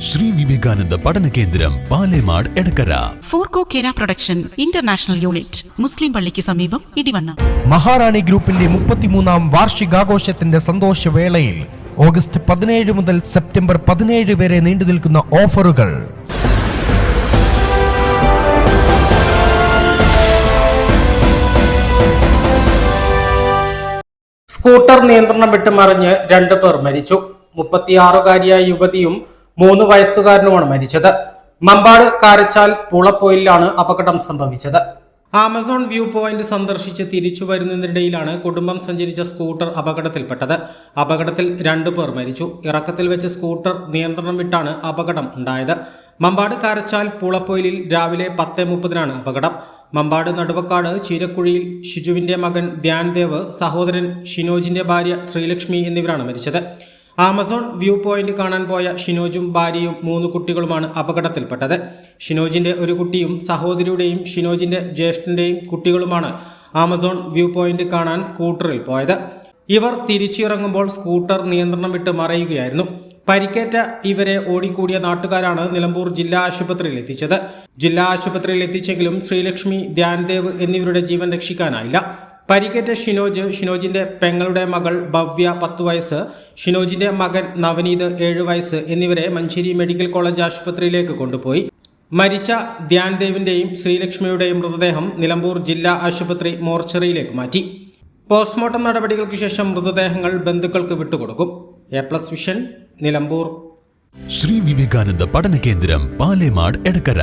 Sri Vivekananda പഠന കേന്ദ്രം Palemad Edakkara. ഫോർകോ Kera production international unit Muslim പള്ളിക്ക് സമീപം ഇടിവണ്ണ. മഹാറാണി ഗ്രൂപ്പിന്റെ മുപ്പത്തിമൂന്നാം വാർഷികാഘോഷത്തിന്റെ സന്തോഷവേളയിൽ ഓഗസ്റ്റ് പതിനേഴ് മുതൽ സെപ്റ്റംബർ പതിനേഴ് വരെ നീണ്ടു നിൽക്കുന്ന ഓഫറുകൾ. സ്കൂട്ടർ നിയന്ത്രണം വിട്ടുമറിഞ്ഞ് രണ്ടു പേർ മരിച്ചു. മുപ്പത്തിയാറുകാരിയായ യുവതിയും മൂന്ന് വയസ്സുകാരനുമാണ് മരിച്ചത്. മമ്പാട് കാരച്ചാൽ പൂളപ്പോയിലാണ് അപകടം സംഭവിച്ചത്. ആമസോൺ വ്യൂ പോയിന്റ് സന്ദർശിച്ച് തിരിച്ചു വരുന്നതിനിടയിലാണ് കുടുംബം സഞ്ചരിച്ച സ്കൂട്ടർ അപകടത്തിൽപ്പെട്ടത്. അപകടത്തിൽ രണ്ടു പേർ മരിച്ചു. ഇറക്കത്തിൽ വെച്ച് സ്കൂട്ടർ നിയന്ത്രണം വിട്ടാണ് അപകടം ഉണ്ടായത്. മമ്പാട് കാരച്ചാൽ പൂളപ്പൊയിലിൽ രാവിലെ പത്ത് മുപ്പതിനാണ് അപകടം. മമ്പാട് നടുവക്കാട് ചീരക്കുഴിയിൽ ഷിജുവിന്റെ മകൻ ധ്യാൻദേവ് സഹോദരൻ ഷിനോജിന്റെ ഭാര്യ ശ്രീലക്ഷ്മി എന്നിവരാണ് മരിച്ചത്. ആമസോൺ വ്യൂ പോയിന്റ് കാണാൻ പോയ ഷിനോജും ഭാര്യയും മൂന്ന് കുട്ടികളുമാണ് അപകടത്തിൽപ്പെട്ടത്. ഷിനോജിന്റെ ഒരു കുട്ടിയും സഹോദരിയുടെയും ഷിനോജിന്റെ ജ്യേഷ്ഠന്റെയും കുട്ടികളുമാണ് ആമസോൺ വ്യൂ പോയിന്റ് കാണാൻ സ്കൂട്ടറിൽ പോയത്. ഇവർ തിരിച്ചിറങ്ങുമ്പോൾ സ്കൂട്ടർ നിയന്ത്രണം വിട്ട് മറയുകയായിരുന്നു. പരിക്കേറ്റ ഇവരെ ഓടിക്കൂടിയ നാട്ടുകാരാണ് നിലമ്പൂർ ജില്ലാ ആശുപത്രിയിൽ എത്തിച്ചത്. ജില്ലാ ആശുപത്രിയിൽ എത്തിച്ചെങ്കിലും ശ്രീലക്ഷ്മി ധ്യാൻദേവ് എന്നിവരുടെ ജീവൻ രക്ഷിക്കാനായില്ല. പരിക്കേറ്റ ഷിനോജ് ഷിനോജിന്റെ പെങ്ങളുടെ മകൾ ഭവ്യ പത്ത് വയസ്സ് ഷിനോജിന്റെ മകൻ നവനീത് ഏഴ് വയസ്സ് എന്നിവരെ മഞ്ചേരി മെഡിക്കൽ കോളേജ് ആശുപത്രിയിലേക്ക് കൊണ്ടുപോയി. മരിച്ച ധ്യാൻദേവിന്റെയും ശ്രീലക്ഷ്മിയുടെയും മൃതദേഹം നിലമ്പൂർ ജില്ലാ ആശുപത്രി മോർച്ചറിയിലേക്ക് മാറ്റി. പോസ്റ്റ്മോർട്ടം നടപടികൾക്ക് ശേഷം മൃതദേഹങ്ങൾ ബന്ധുക്കൾക്ക് വിട്ടുകൊടുക്കും. A plus vision Nilambur. Sri Vivekananda പഠന കേന്ദ്രം പാലേമാട് എടക്കര.